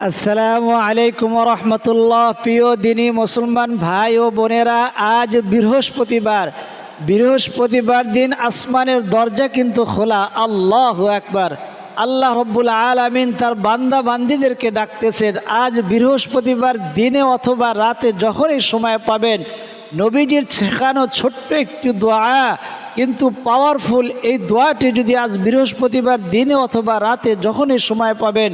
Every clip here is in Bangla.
আসসালামু আলাইকুম রহমতুল্লাহ প্রিয় দিনী মুসলমান ভাই ও বোনেরা, আজ বৃহস্পতিবার। বৃহস্পতিবার দিন আসমানের দরজা কিন্তু খোলা। আল্লাহ একবার আল্লাহ রব্বুল আলামিন তার বান্দা বান্দিদেরকে ডাকতেছেন, আজ বৃহস্পতিবার দিনে অথবা রাতে যখনই সময় পাবেন, নবীজির শেখানো ছোট্ট একটি দোয়া, কিন্তু পাওয়ারফুল এই দোয়াটি যদি আজ বৃহস্পতিবার দিনে অথবা রাতে যখনই সময় পাবেন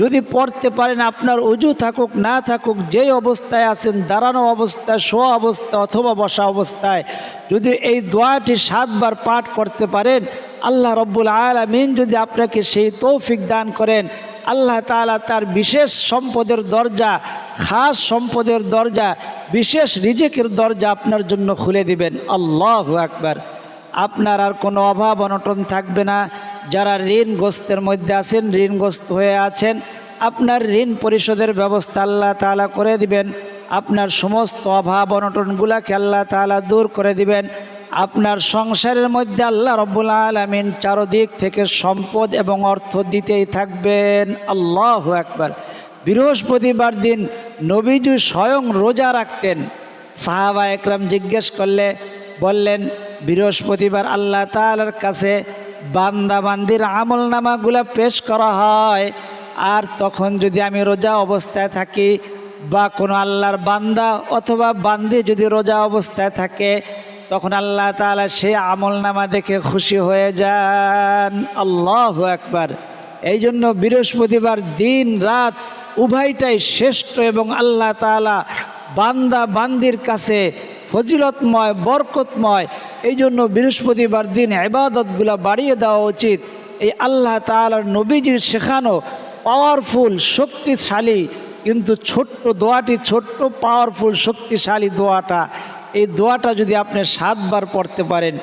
যদি পড়তে পারেন, আপনার উজু থাকুক, না থাকুক, যেই অবস্থায় আছেন, দাঁড়ানো অবস্থায়, শোয়া অবস্থা অথবা বসা অবস্থায়, যদি এই দোয়াটি সাতবার পাঠ করতে পারেন, আল্লাহ রব্বুল আলমিন যদি আপনাকে সেই তৌফিক দান করেন, আল্লাহ তাআলা তার বিশেষ সম্পদের দরজা, খাস সম্পদের দরজা, বিশেষ রিজেকের দরজা আপনার জন্য খুলে দিবেন। আল্লাহ একবার আপনার আর কোনো অভাব অনটন থাকবে না। যারা ঋণগ্রস্তের মধ্যে আছেন ঋণগ্রস্ত হয়ে আছেন, আপনার ঋণ পরিশোধের ব্যবস্থা আল্লাহ তাআলা করে দিবেন। আপনার সমস্ত অভাব অনটনগুলাকে আল্লাহ তাআলা দূর করে দিবেন। আপনার সংসারের মধ্যে আল্লাহ রব্বুল আলমিন চারদিক থেকে সম্পদ এবং অর্থ দিতেই থাকবেন। আল্লাহ একবার বৃহস্পতিবার দিন নবীজু স্বয়ং রোজা রাখতেন। সাহাবা একরাম জিজ্ঞেস করলে, বললেন, বৃহস্পতিবার আল্লাহ তালার কাছে বান্দা বান্দির আমল নামাগুলা পেশ করা হয়। আর তখন যদি আমি রোজা অবস্থায় থাকি বা কোনো আল্লাহর বান্দা অথবা বান্দি যদি রোজা অবস্থায় থাকে, তখন আল্লাহ তাআলা সে আমল নামা দেখে খুশি হয়ে যান। আল্লাহ একবার এই জন্য বৃহস্পতিবার দিন রাত উভয়টাই শ্রেষ্ঠ এবং আল্লাহ তাআলা বান্দা বান্দির কাছে ফজিলতময়, বরকতময় এই জন্য বৃহস্পতিবার দিন ইবাদতগুলো বাড়িয়ে দেওয়া উচিত। এই আল্লাহ তাআলার নবীজির শেখানো পাওয়ারফুল শক্তিশালী, কিন্তু ছোট্ট দোয়াটি, ছোট্ট পাওয়ারফুল শক্তিশালী দোয়াটা। এই দোয়াটা যদি আপনি সাতবার পড়তে পারেন,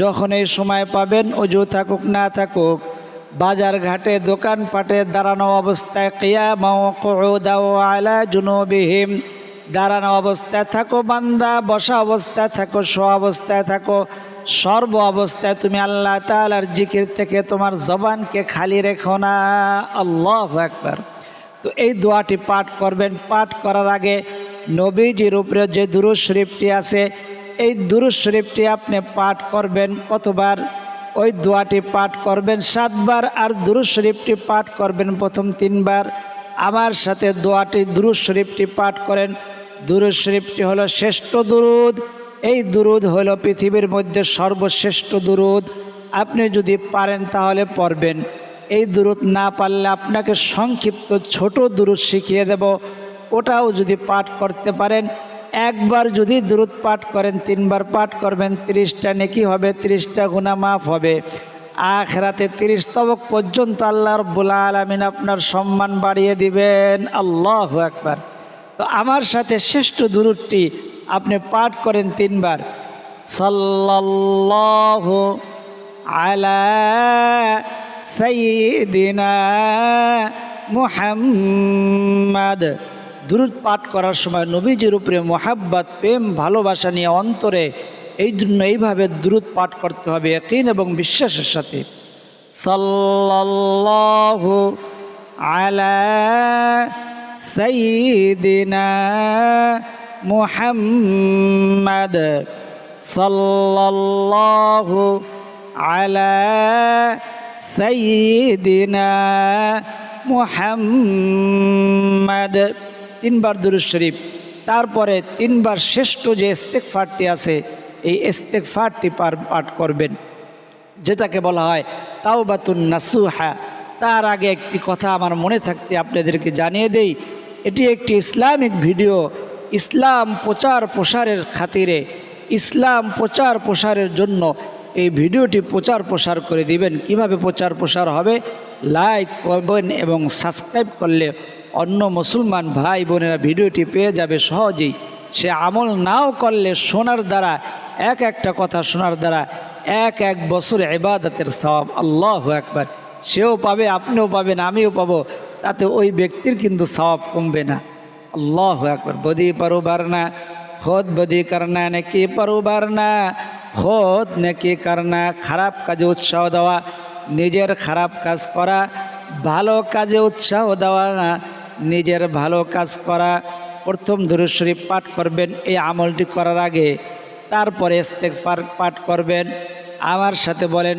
যখন এই সময় পাবেন, অজু থাকুক, না থাকুক, বাজার ঘাটে, দোকানপাটে দাঁড়ানো অবস্থায় কেয়া কিয়ামাও আলা জুনুবিহিম। দাঁড়ানো অবস্থায় থাকো বান্দা, বসা অবস্থায় থাকো শো অবস্থায় থাকো, সর্ব অবস্থায় তুমি আল্লাহ তালার জিকির থেকে তোমার জবানকে খালি রেখো না। আল্লাহ একবার তো এই দোয়াটি পাঠ করবেন। পাঠ করার আগে নবীজির উপরে যে দুরুজ শরীফটি আছে, এই দুরুজ শরীফটি আপনি পাঠ করবেন কতবার? ওই দোয়াটি পাঠ করবেন সাতবার আর দুরুজ শরীফটি পাঠ করবেন প্রথম তিনবার। আমার সাথে দোয়াটি দুরুজ শরীফটি পাঠ করেন দুরুদ শরীফটি হলো শ্রেষ্ঠ দুরুদ। এই দুরুদ হলো পৃথিবীর মধ্যে সর্বশ্রেষ্ঠ দুরুদ। আপনি যদি পারেন তাহলে পড়বেন। এই দুরুদ না পারলে আপনাকে সংক্ষিপ্ত ছোট দুরুদ শিখিয়ে দেব। ওটাও যদি পাঠ করতে পারেন, একবার যদি দুরুদ পাঠ করেন, তিনবার পাঠ করবেন, তিরিশটা নেকি হবে, তিরিশটা গুণা মাফ হবে। আখরাতে তিরিশ তবক পর্যন্ত আল্লাহ রব্বুল আলমিন আপনার সম্মান বাড়িয়ে দিবেন। আল্লাহ একবার তো আমার সাথে শ্রেষ্ঠ দুরুদটি আপনি পাঠ করেন তিনবার। সাল্লাল্লাহু আলা সাইয়্যিদিনা মুহাম্মাদ। দুরুদ পাঠ করার সময় নবীজির উপরে মোহাব্বত, প্রেম, ভালোবাসা নিয়ে অন্তরে এই জন্য এইভাবে দুরুদ পাঠ করতে হবে একইন এবং বিশ্বাসের সাথে। সাল্লাল্লাহু আলা سيدنا محمد صلى الله على سيدنا محمد তিনবার দুরুদ শরীফ তারপরে তিনবার শ্রেষ্ঠ যে ইস্তেকফারটি আছে এই ইস্তেকফারটি পার পাঠ করবেন যেটাকে বলা হয় তাওবাতুন নাসুহা তার আগে একটি কথা আমার মনে থাকতে আপনাদেরকে জানিয়ে দেই। এটি একটি ইসলামিক ভিডিও। ইসলাম প্রচার প্রসারের খাতিরে, ইসলাম প্রচার প্রসারের জন্য এই ভিডিওটি প্রচার প্রসার করে দিবেন। কীভাবে প্রচার প্রসার হবে? লাইক করবেন এবং সাবস্ক্রাইব করলে অন্য মুসলমান ভাই বোনেরা ভিডিওটি পেয়ে যাবে সহজেই। সে আমল নাও করলে শোনার দ্বারা, এক একটা কথা শোনার দ্বারা এক এক বছর এবাদতের সবাব আল্লাহ একবার সেও পাবে, আপনিও পাবেন, আমিও পাবো। তাতে ওই ব্যক্তির কিন্তু সবাব কমবে না। আল্লাহ একবার বদি পারোবার না, খোদ বদি করনা নাকি পারোবার না, খোদ নাকি করনা খারাপ কাজে উৎসাহ দেওয়া, নিজের খারাপ কাজ করা। ভালো কাজে উৎসাহ দেওয়া না, নিজের ভালো কাজ করা। প্রথম শরীফ পাঠ করবেন, এই আমলটি করার আগে। তারপরে ইস্তেগফার পাঠ করবেন। আমার সাথে বলেন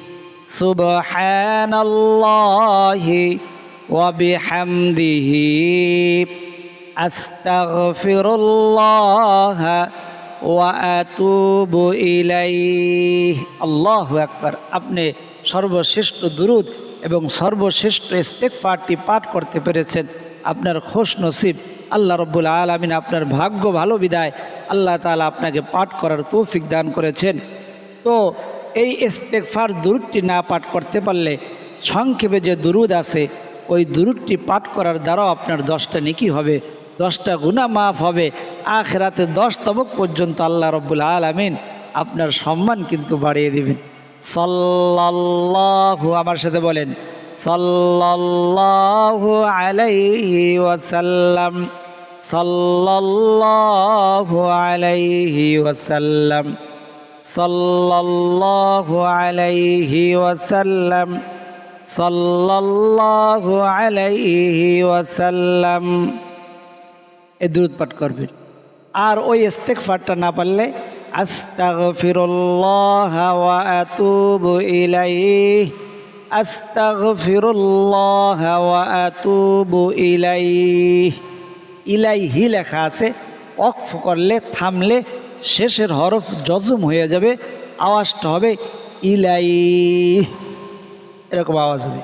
সুবহানাল্লাহি ওয়া আস্তাগফিরুল্লাহ ওয়া আতুবু ইলাইহ। আল্লাহু আকবার। আপনি সর্বশ্রেষ্ঠ দুরুদ এবং সর্বশ্রেষ্ঠ ইস্তেকফারটি পাঠ করতে পেরেছেন। আপনার খোশ নসিব আল্লাহ রব্বুল আলমিন আপনার ভাগ্য ভালো বিদায়। আল্লাহ তালা আপনাকে পাঠ করার তৌফিক দান করেছেন। তো এই ইস্তেকফার দুরুদটি না পাঠ করতে পারলে সংক্ষেপে যে দুরুদ আছে, ওই দুরুদটি পাঠ করার দ্বারাও আপনার দশটা নেকি হবে, দশটা গুণা মাফ হবে। আখেরাতে দশ তবক পর্যন্ত আল্লাহ রব্বুল আলমিন আপনার সম্মান কিন্তু বাড়িয়ে দিবেন। সাল্লাল্লাহু, আমার সাথে বলেন, সাল্লাল্লাহু আলাইহি ওয়াসাল্লাম, সাল্লাল্লাহু আলাইহি ওয়াসাল্লাম। সাল্লাল্লাহু আলাইহি ওয়াসাল্লাম, সাল্লাল্লাহু আলাইহি ওয়াসাল্লাম। এ দূরত পাঠ করবেন। আর ওই ইস্তেগফারটা না পারলে, আস্তাগফিরুল্লাহ ওয়া আতুবু ইলাইহি, আস্তাগফিরুল্লাহ ওয়া আতুবু ইলাইহি। ইলাইহি লেখা আছে অক্ফ করলে, থামলে শেষের হরফ জজম হয়ে যাবে, আওয়াজটা হবে ইলাই এরকম আওয়াজ হবে।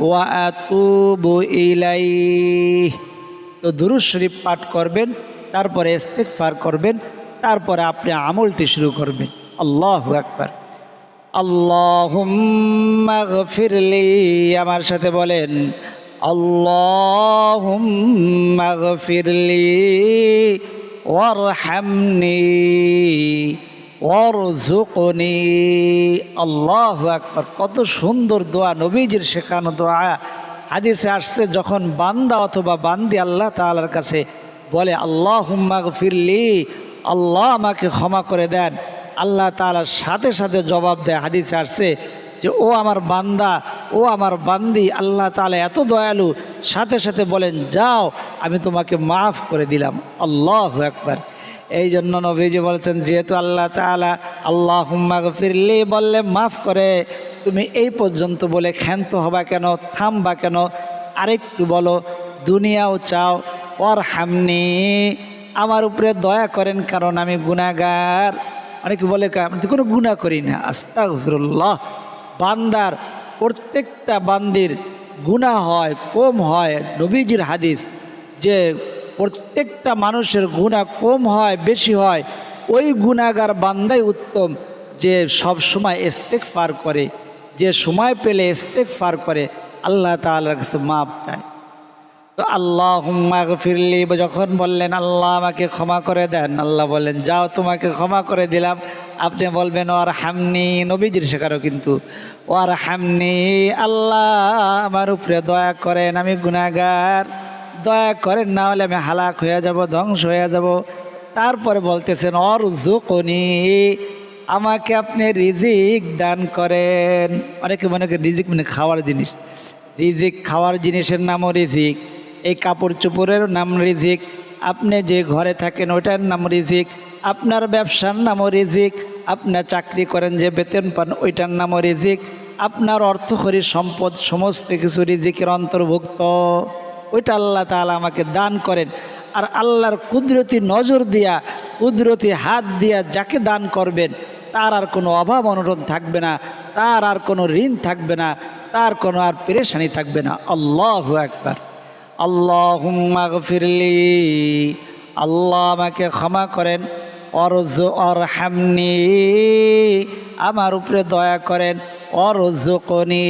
ওয়া ইলাইহি। তো দুরুদ শরীফ পাঠ করবেন, তারপরে ইস্তেগফার করবেন, তারপরে আপনি আমলটি শুরু করবেন। আল্লাহু আকবার। আল্লাহুম্মা গফিরলি, আমার সাথে বলেন আল্লাহুম্মা গফিরলি ওয়ারহামনি ওয়ারজুকনি আল্লাহু আকবার কত সুন্দর দোয়া, নবীজির শেখানো দোয়া। হাদিসে আসছে, যখন বান্দা অথবা বান্দি আল্লাহ তাআলার কাছে বলে আল্লাহ হুম্মা ফিরলি আল্লাহ আমাকে ক্ষমা করে দেন। আল্লাহ তাআলার সাথে সাথে জবাব দেয়। হাদিসে আসছে যে, ও আমার বান্দা, ও আমার বান্দি, আল্লাহ তাআলা এত দয়ালু। সাথে সাথে বলেন, যাও, আমি তোমাকে মাফ করে দিলাম। আল্লাহ একবার এই জন্য নবীজি বলছেন, যেহেতু আল্লাহ তাআলা আল্লাহ হুম্মা ফিরলি বললে মাফ করে, তুমি এই পর্যন্ত বলে ক্ষান্ত হবা কেন, থামবা কেন? আরেকটু বলো, দুনিয়াও চাও ওর হামনি আমার উপরে দয়া করেন কারণ আমি গুণাগার অনেকে বলে "কা- আমি কোনো গুণা করি না। আস্তাগফিরুল্লাহ। বান্দার প্রত্যেকটা বান্দির গুণা হয়, কম হয়। নবীজির হাদিস যে প্রত্যেকটা মানুষের গুণা কম হয়, বেশি হয়, ওই গুণাগার বান্দাই উত্তম যে সব সময় ইস্তেক ফার করে, যে সময় পেলে ইস্তেক ফার করে। আল্লাহ তালার কাছে মাপ চায়। তো আল্লাহ ফিরলি যখন বললেন, আল্লাহ আমাকে ক্ষমা করে দেন, আল্লাহ বললেন, যাও, তোমাকে ক্ষমা করে দিলাম। আপনি বলবেন ওর হামনি নবীজির শেখারও কিন্তু ওর হামনি আল্লাহ আমার উপরে দয়া করেন, আমি গুনাগার দয়া করেন, না হলে আমি হালাক হয়ে যাব, ধ্বংস হয়ে যাব। তারপরে বলতেছেন অর জুকনি আমাকে আপনি রিজিক দান করেন। অনেকে মনে করেন, রিজিক মানে খাওয়ার জিনিস। রিজিক খাওয়ার জিনিসের নামও রিজিক। এই কাপড় চোপড়ের নাম রিজিক। আপনি যে ঘরে থাকেন ওটার নাম রিজিক। আপনার ব্যবসার নামও রিজিক। আপনার চাকরি করেন, যে বেতন পান, ওইটার নামও রিজিক। আপনার অর্থকরী সম্পদ, সমস্ত কিছু রিজিকের অন্তর্ভুক্ত। ওইটা আল্লাহ তাআলা আমাকে দান করেন। আর আল্লাহর কুদরতি নজর দিয়া, কুদরতি হাত দিয়া যাকে দান করবেন, তার আর কোনো অভাব অনুরোধ থাকবে না, তার আর কোনো ঋণ থাকবে না, তার কোনো আর পেরেশানি থাকবে না। আল্লাহ একবার আল্লাহ ফিরলি আল্লাহ আমাকে ক্ষমা করেন। অরজ অর হামনি আমার উপরে দয়া করেন। অরজকনি।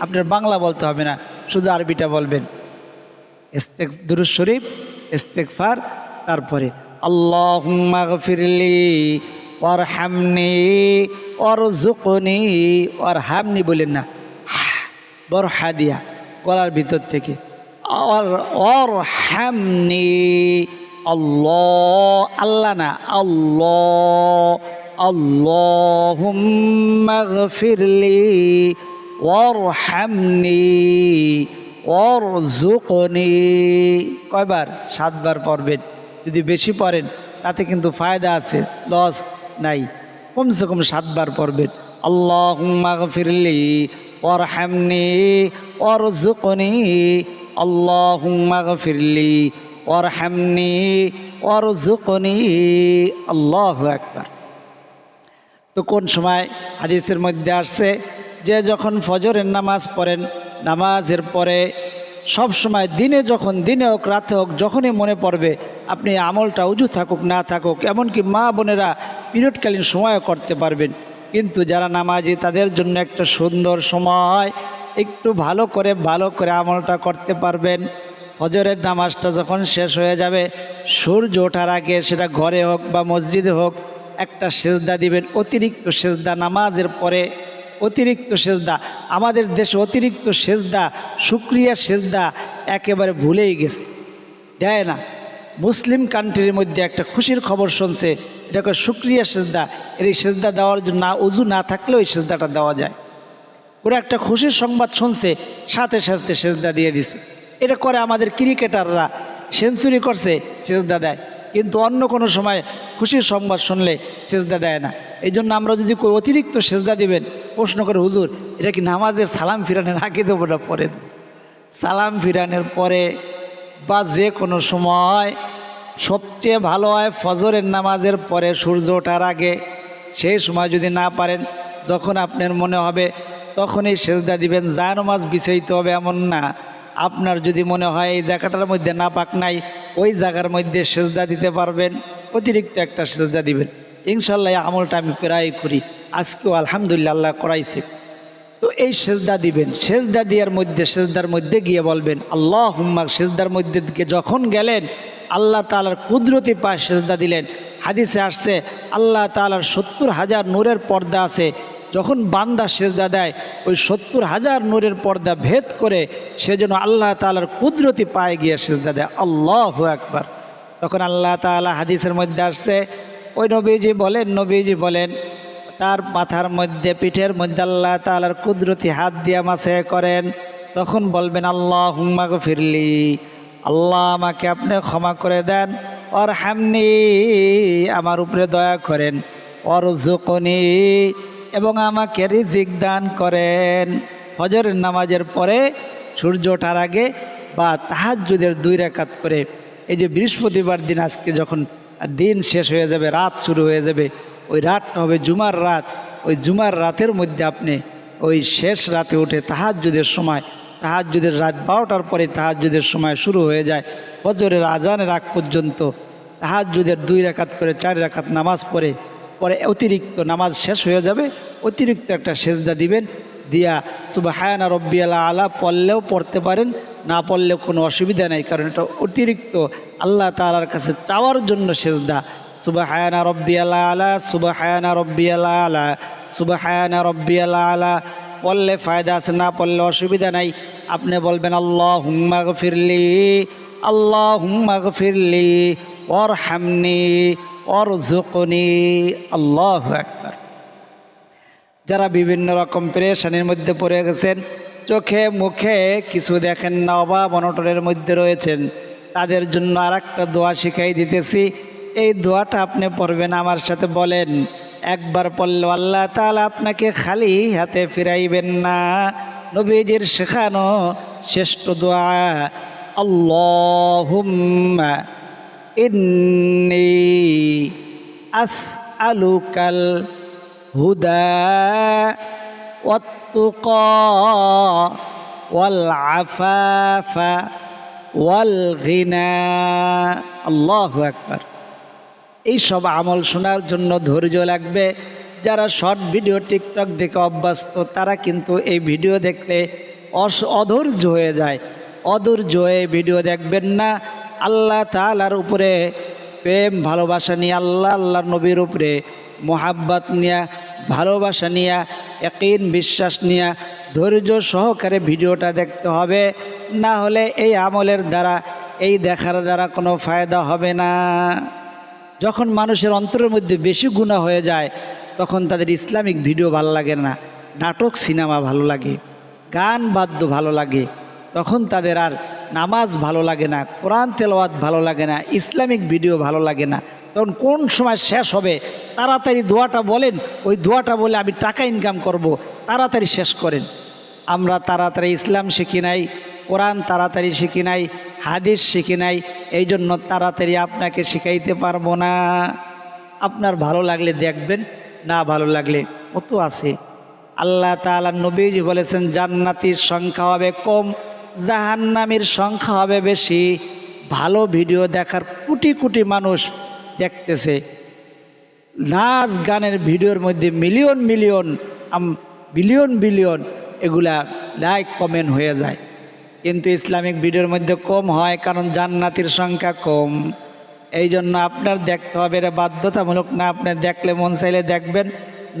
আপনার বাংলা বলতে হবে না, শুধু আরবিটা বলবেন। ইস্তেক দুরুজ শরীফ, ইস্তেকফার, তারপরে আল্লাহুম্মা গফিরলি। ওয়ারহামনি ওয়ারজুকনি হামনি বলেন না। বড় হা দিয়া, গলার ভিতর থেকে। আর ওয়ারহামনি, আল্লাহ আল্লাহ না, আল্লাহ, আল্লাহুম্মা গফিরলি, ওয়ারহামনি অরজুকনি কয়বার? সাতবার পড়বেন। যদি বেশি পড়েন, তাতে কিন্তু ফায়দা আছে, লস নাই। কমসে কম সাতবার পড়বেন। আল্লাহ ফিরলি ওরহামনি অরজুকনি আল্লাহ ফিরলি ওরহামনি অরজুকনি আল্লাহ একবার তো কোন সময় হাদিসের মধ্যে আসছে যে যখন ফজরের নামাজ পড়েন, নামাজের পরে সব সময় দিনে যখন, দিনে হোক, রাতে হোক, যখনই মনে পড়বে, আপনি আমলটা উজু থাকুক, না থাকুক, এমনকি মা বোনেরা পিরিয়ডকালীন সময়ও করতে পারবেন। কিন্তু যারা নামাজি, তাদের জন্য একটা সুন্দর সময় একটু ভালো করে ভালো করে আমলটা করতে পারবেন। হজরের নামাজটা যখন শেষ হয়ে যাবে, সূর্য ওঠার আগে সেটা ঘরে হোক বা মসজিদে হোক, একটা সেজদা দিবেন, অতিরিক্ত সেজদা নামাজের পরে, অতিরিক্ত সেজদা। আমাদের দেশে অতিরিক্ত সেজদা, সুক্রিয়া সেজদা একেবারে ভুলেই গেছে। দেয় না। মুসলিম কান্ট্রির মধ্যে একটা খুশির খবর শুনছে, এটাকে সুক্রিয়া সেজদা। এর এই সেজদা দেওয়ার জন্য না, উজু না থাকলেও এই সেজদাটা দেওয়া যায়। ওরা একটা খুশির সংবাদ শুনছে, সাথে সাথে সেজদা দিয়ে দিছে। এটা করে আমাদের ক্রিকেটাররা সেঞ্চুরি করছে, সেজদা দেয়। কিন্তু অন্য কোনো সময় খুশির সংবাদ শুনলে সেজদা দেয় না। এই জন্য আমরা যদি কই অতিরিক্ত সেজদা দিবেন, প্রশ্ন করে, হুজুর, এটা কি নামাজের সালাম ফিরানের আগে দেবো না পরে সালাম ফিরানের পরে বা যে কোনো সময় সবচেয়ে ভালো হয় ফজরের নামাজের পরে সূর্য ওঠার আগে। সেই সময় যদি না পারেন, যখন আপনার মনে হবে তখনই সেজদা দিবেন, যা নামাজ বিছাইতে হবে এমন না। আপনার যদি মনে হয় এই জায়গাটার মধ্যে না পাক নাই, ওই জায়গার মধ্যে সেজদা দিতে পারবেন, অতিরিক্ত একটা সেজদা দিবেন। ইনশাল্লাহ আমলটা আমি প্রায় করি। আজকেও আলহামদুলিল্লাহ আল্লাহ করাইছে। তো এই সেজদা দিবেন। সেজদা দিয়ার মধ্যে, সেজদার মধ্যে গিয়ে বলবেন আল্লাহ হুম্মা সেজদার মধ্যে যখন গেলেন, আল্লাহ তালার কুদরতি পায় সেজদা দিলেন। হাদিসে আসছে, আল্লাহ তালার সত্তর হাজার নূরের পর্দা আছে যখন বান্দা সেজদা দেয়, ওই সত্তর হাজার নূরের পর্দা ভেদ করে সে যেন আল্লাহ তালার কুদরতি পায়ে গিয়ে সেজদা দেয়। আল্লাহ একবার তখন আল্লাহ তালা হাদিসের মধ্যে আসছে, ওই নবীজি বলেন নবীজি বলেন, তার মাথার মধ্যে, পিঠের মধ্যে আল্লাহ তালার কুদরতি হাত দিয়া মাসে করেন। তখন বলবেন আল্লাহ হুম্মাক ফিরলি আল্লাহ আমাকে আপনি ক্ষমা করে দেন। ওর হামনি আমার উপরে দয়া করেন। ওর জুকনি এবং আমাকে রিজিক দান করেন। ফজরের নামাজের পরে সূর্য ওঠার আগে বা তাহাজ্জুদের দুই রেখাত করে এই যে বৃহস্পতিবার দিন আজকে যখন দিন শেষ হয়ে যাবে, রাত শুরু হয়ে যাবে, ওই রাতটা হবে জুমার রাত, ওই জুমার রাতের মধ্যে আপনি ওই শেষ রাতে উঠে তাহাজ্জুদের সময়, তাহাজ্জুদের রাত বারোটার পরে তাহাজ্জুদের সময় শুরু হয়ে যায়। ফজরের আজানের আগ পর্যন্ত তাহাজ্জুদের দুই রেখাত করে চার রেখাত নামাজ পড়ে পরে অতিরিক্ত নামাজ শেষ হয়ে যাবে, অতিরিক্ত একটা সেজদা দিবেন, দিয়া সুবাহায়না রব্বি আলা পড়লেও পড়তে পারেন, না পড়লেও কোনো অসুবিধা নেই, কারণ এটা অতিরিক্ত আল্লাহ তালার কাছে চাওয়ার জন্য সেজদা। সুবাহায়না রব্বি আলা সুবাহায়না রব্বি আলা সুবাহায়না রব্বি আলা আলা পড়লে ফায়দা আছে, না পড়লে অসুবিধা নাই। আপনি বলবেন আল্লাহ হুম্মা ফিরলি আল্লাহ হুম্মা ফিরলি ওর হামনি ওর জুকনি আল্লাহ একবার যারা বিভিন্ন রকম প্রেশানির মধ্যে পড়ে গেছেন, চোখে মুখে কিছু দেখেন না, অভাব অনটনের মধ্যে রয়েছেন, তাদের জন্য আর একটা দোয়া শিখাই দিতেছি। এই দোয়াটা আপনি পড়বেন, আমার সাথে বলেন, একবার পড়লে আল্লাহ তাহলে আপনাকে খালি হাতে ফিরাইবেন না। নবীজির শেখানো শ্রেষ্ঠ দোয়া, আল্লাহুম্মা ইন্নি আস আলুকাল হুদা অতুক ওয়াল আফাফা ওয়াল ঘিনা আল্লাহ আকবার এই সব আমল শোনার জন্য ধৈর্য লাগবে। যারা শর্ট ভিডিও টিকটক দেখে অভ্যস্ত, তারা কিন্তু এই ভিডিও দেখলে অস অধৈর্য হয়ে যায়। অধৈর্য হয়ে ভিডিও দেখবেন না। আল্লাহ তালার উপরে প্রেম, ভালোবাসা নিয়ে, আল্লাহ আল্লাহ নবীর উপরে মোহাব্বত নিয়া, ভালোবাসা নিয়া, একইন বিশ্বাস নিয়া ধৈর্য সহকারে ভিডিওটা দেখতে হবে। না হলে এই আমলের দ্বারা, এই দেখার দ্বারা কোনো ফায়দা হবে না। যখন মানুষের অন্তরের মধ্যে বেশি গুণা হয়ে যায়, তখন তাদের ইসলামিক ভিডিও ভালো লাগে না, নাটক, সিনেমা ভালো লাগে, গান বাদ্য ভালো লাগে। তখন তাদের আর নামাজ ভালো লাগে না, কোরআন তেলাওয়াত ভালো লাগে না, ইসলামিক ভিডিও ভালো লাগে না। তখন কোন সময় শেষ হবে? তাড়াতাড়ি দোয়াটা বলেন, ওই দোয়াটা বলে আমি টাকা ইনকাম করব, তাড়াতাড়ি শেষ করেন। আমরা তাড়াতাড়ি ইসলাম শিখি নাই, কোরআন তাড়াতাড়ি শিখি নাই, হাদিস শিখি নাই এই জন্য তাড়াতাড়ি আপনাকে শিখাইতে পারব না। আপনার ভালো লাগলে দেখবেন, না ভালো লাগলে কত আছে? আল্লাহ তাআলা নবীজি বলেছেন, জান্নাতির সংখ্যা হবে কম জাহান্নামীর সংখ্যা হবে বেশি। ভালো ভিডিও দেখার কোটি কোটি মানুষ দেখতেছে। নাচ গানের ভিডিওর মধ্যে মিলিয়ন মিলিয়ন বিলিয়ন বিলিয়ন এগুলা লাইক কমেন্ট হয়ে যায়। কিন্তু ইসলামিক ভিডিওর মধ্যে কম হয় কারণ জান্নাতির সংখ্যা কম। এই জন্য আপনার দেখতে হবে, এটা বাধ্যতামূলক না, আপনি দেখলে মন চাইলে দেখবেন।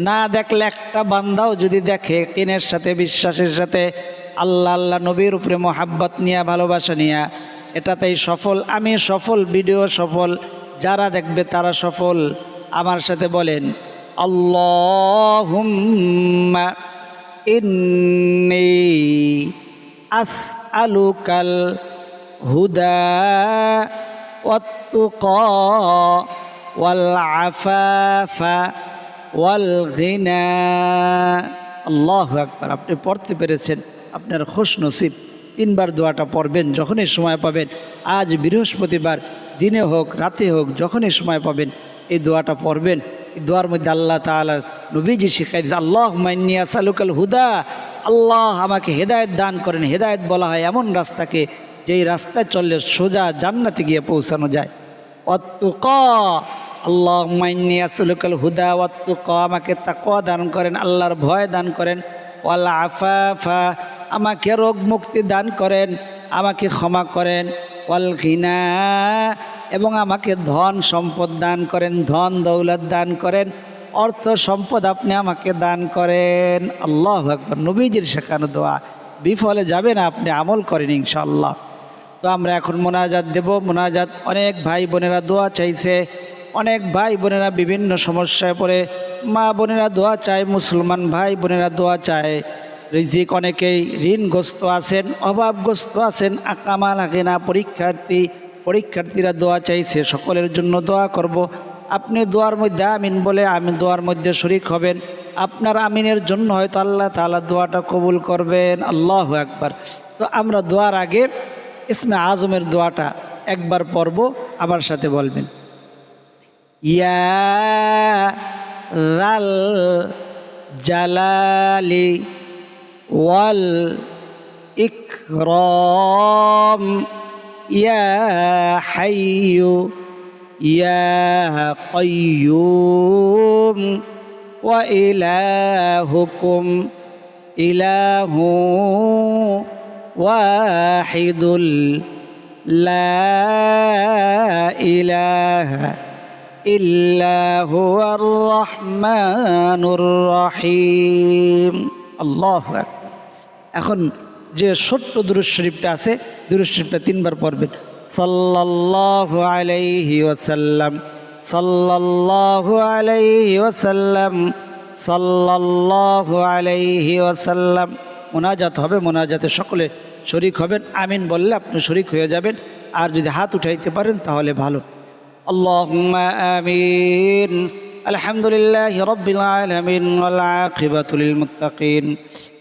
না দেখলে একটা বান্দাও যদি দেখে কিনের সাথে, বিশ্বাসের সাথে আল্লাহ আল্লাহ নবীর উপরে মোহাব্বত নিয়ে, ভালোবাসা নিয়ে, এটাতেই সফল। আমি সফল, ভিডিও সফল, যারা দেখবে তারা সফল। আমার সাথে বলেন, আল্লাহুম্মা ইন্নি আসআলুকাল হুদা ওয়াত্তুকা ওয়াল আফাফা ওয়াল আপনি পড়তে পেরেছেন। আপনার খুশ নসিব তিনবার দোয়াটা পড়বেন, যখনই সময় পাবেন, আজ বৃহস্পতিবার, দিনে হোক, রাতে হোক, যখনই সময় পাবেন, এই দোয়াটা পড়বেন। এই দোয়ার মধ্যে আল্লাহ তাআলার নবীজি শিখাই আল্লাহ মাইনি আসালুকাল হুদা। আল্লাহ আমাকে হেদায়েত দান করেন। হেদায়েত বলা হয় এমন রাস্তাকে, যেই রাস্তায় চললে সোজা জান্নাতে গিয়ে পৌঁছানো যায়। অত্তুক আল্লাহ মাইনি আসলুকাল হুদা। অত্তুক আমাকে তাকওয়া দান করেন, আল্লাহর ভয় দান করেন। ওয়াল আফাফা আমাকে রোগ মুক্তি দান করেন, আমাকে ক্ষমা করেন। ওয়াল ঘিনা এবং আমাকে ধন সম্পদ দান করেন, ধন দৌলত দান করেন, অর্থ সম্পদ আপনি আমাকে দান করেন। আল্লাহ আকবর, নবীজির শেখানো দোয়া। বিফলে যাবে না, আপনি আমল করেন ইনশাল্লাহ তো আমরা এখন মোনাজাত দেব। মোনাজাত, অনেক ভাই বোনেরা দোয়া চাইছে। অনেক ভাই বোনেরা বিভিন্ন সমস্যায় পড়ে। মা বোনেরা দোয়া চায়, মুসলমান ভাই বোনেরা দোয়া চায়। রিজিক অনেকেই ঋণগ্রস্ত আছেন, অভাবগ্রস্ত আছেন আকামা লাগে না, পরীক্ষার্থী, পরীক্ষার্থীরা দোয়া চাইছে, সকলের জন্য দোয়া করব। আপনি দোয়ার মধ্যে আমিন বলে আমি দোয়ার মধ্যে শরিক হবেন। আপনার আমিনের জন্য হয়তো আল্লাহ তাআলা দোয়াটা কবুল করবেন। আল্লাহ একবার তো আমরা দোয়ার আগে ইসমে আজমের দোয়াটা একবার পড়ব, আমার সাথে বলবেন। ইয়া জালালি والإكرام يا حي يا قيوم وإلهكم إله واحد لا إله إلا هو الرحمن الرحيم. الله أكبر. এখন যে ছোট্ট দুরুশরীফটা আছে, দুরুশরীফটা তিনবার পড়বেন। সাল্লাল্লাহু আলাইহি ওয়াসাল্লাম, সাল্লাল্লাহু আলাইহি ওয়াসাল্লাম, সাল্লাল্লাহু আলাইহি ওয়াসাল্লাম। মোনাজাত হবে, মুনাজাতে সকলে শরিক হবেন। আমিন বললে আপনি শরিক হয়ে যাবেন। আর যদি হাত উঠাইতে পারেন তাহলে ভালো। আল্লাহ আমিন। আলহামদুলিল্লাহ রবিল আলমিন আল্লাহ খিবাতুল মুত্তাকিন।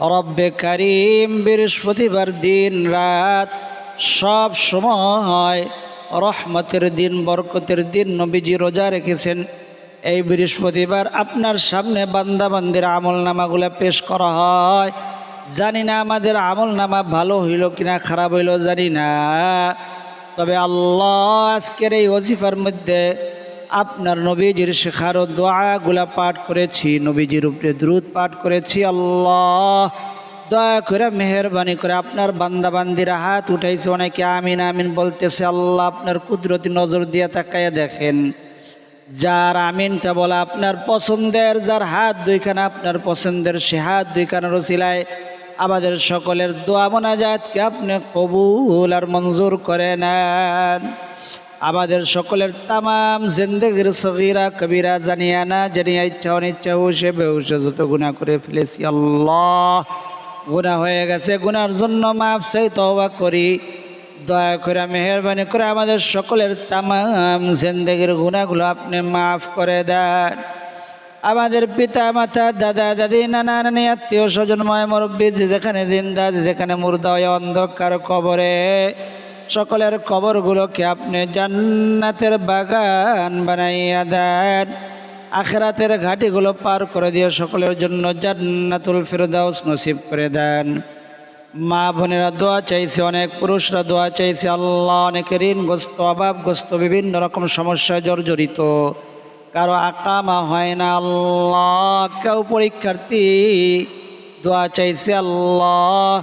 রব্বে করিম বৃহস্পতিবার দিন রাত, সব সময় রহমতের দিন, বরকতের দিন নবীজি রোজা রেখেছেন। এই বৃহস্পতিবার আপনার সামনে বান্দাবান্দির আমল নামাগুলো পেশ করা হয়। জানি না আমাদের আমল নামা ভালো হইল কিনা, খারাপ হইল জানি না। তবে আল্লাহ আজকের এই ওজিফার মধ্যে আপনার নবীজির শেখারও দোয়াগুলা পাঠ করেছি, নবীজির উপরে দ্রুত পাঠ করেছি, আল্লাহ। দয়া করে মেহরবানি করে আপনার বান্দাবান্দিরা হাত উঠাইছে, অনেকে আমিন আমিন বলতেছে, আল্লাহ আপনার কুদরতি নজর দিয়ে তাকাইয়া দেখেন। যার আমিনটা বলা আপনার পছন্দের, যার হাত দুইখানা আপনার পছন্দের, সে হাত দুইখানা রসিলায় আমাদের সকলের দোয়া মোনাজাতকে আপনি কবুল আর মঞ্জুর করে নেন। আমাদের সকলের তামাম জিন্দগির সগিরা, কবিরা জানিয়া না জানিয়া ইচ্ছা অনিচ্ছা হুসে বেহুসে যত গুণা করে ফেলেছি, আল্লাহ। গুণা হয়ে গেছে গুনার জন্য মাফ সেই তওবা করি। দয়া করে, মেহরবানি করে আমাদের সকলের তামাম জিন্দগির গুণাগুলো আপনি মাফ করে দেন। আমাদের পিতা, মাতা, দাদা, দাদি, নানা, নানি, আত্মীয়, স্বজন, ময়, মুরব্বী, যে যেখানে জিন্দা যেখানে মুর্দা অন্ধকার কবরে। সকলের কবরগুলোকে আপনি জান্নাতের বাগান বানাইয়া দেন। আখেরাতের ঘাটিগুলো পার করে দিয়ে সকলের জন্য জান্নাতুল ফিরদাউস নসিব করে দেন। মা বোনেরা দোয়া চাইছে, অনেক পুরুষরা দোয়া চাইছে। আল্লাহ অনেকে ঋণগ্রস্ত, অভাবগ্রস্ত, বিভিন্ন রকম সমস্যায় জর্জরিত। কারও আকামা হয় না, আল্লাহ কেউ পরীক্ষার্থী দোয়া চাইছে, আল্লাহ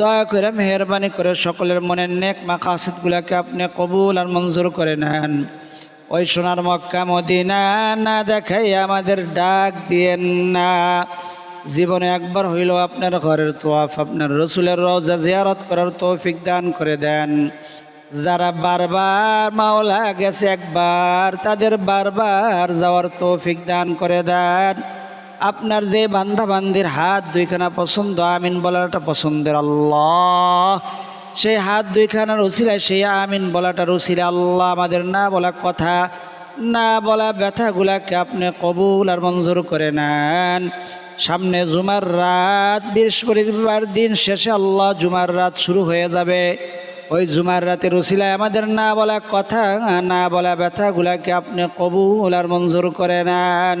দয়া করে মেহরবানি করে সকলের মনের নেক মাকাসিদগুলোকে আপনি কবুল আর মঞ্জুর করে নেন। ওই সোনার মক্কা মদিনা না দেখাই আমাদের ডাক দিয়েন না। জীবনে একবার হইল আপনার ঘরের তোয়াফ, আপনার রসুলের রোজা জিয়ারত করার তৌফিক দান করে দেন। যারা বারবার মাওলা গেছে একবার, তাদের বারবার যাওয়ার তৌফিক দান করে দেন। আপনার যে বান্ধা বান্দির হাত দুইখানা পছন্দ, আমিন বলাটা পছন্দের আল্লাহ। সেই হাত দুইখানার উচিলায় সেই আমিন বলাটা রসিলে আল্লাহ আমাদের না বলা কথা, না বলা ব্যথাগুলাকে আপনি কবুল আর মঞ্জুর করে নেন। সামনে জুমার রাত, বৃহস্পতিবার দিন শেষে আল্লাহ জুমার রাত শুরু হয়ে যাবে। ওই জুমার রাতের উসিলায় আমাদের না বলা কথা, না বলা ব্যথাগুলাকে আপনি কবুল আর মঞ্জুর করে নেন।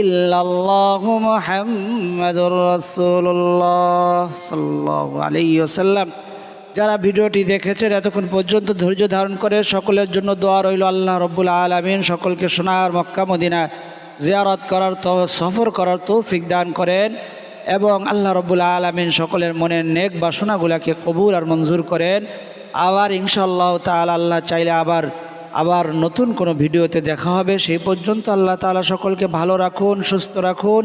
ইল্লাল্লাহু যারা ভিডিওটি দেখেছেন, এতক্ষণ পর্যন্ত ধৈর্য ধারণ করে সকলের জন্য দোয়া রইল আল্লাহ রব্বুল আলমিন। সকলকে সোনার মক্কা মদিনা জিয়ারত করার তো, সফর করার তৌফিক দান করেন এবং আল্লাহ রব্বুল আলমিন সকলের মনের নেক বাসনাগুলাকে কবুল আর মঞ্জুর করেন। আবার ইনশাল্লাহ তাল আল্লাহ চাইলে আবার আবার নতুন কোনো ভিডিওতে দেখা হবে, সেই পর্যন্ত আল্লাহ তালা সকলকে ভালো রাখুন, সুস্থ রাখুন,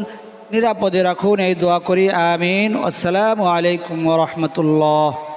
নিরাপদে রাখুন, এই দোয়া করি, আমিন। আসসালামু আলাইকুম রহমতুল্লাহ।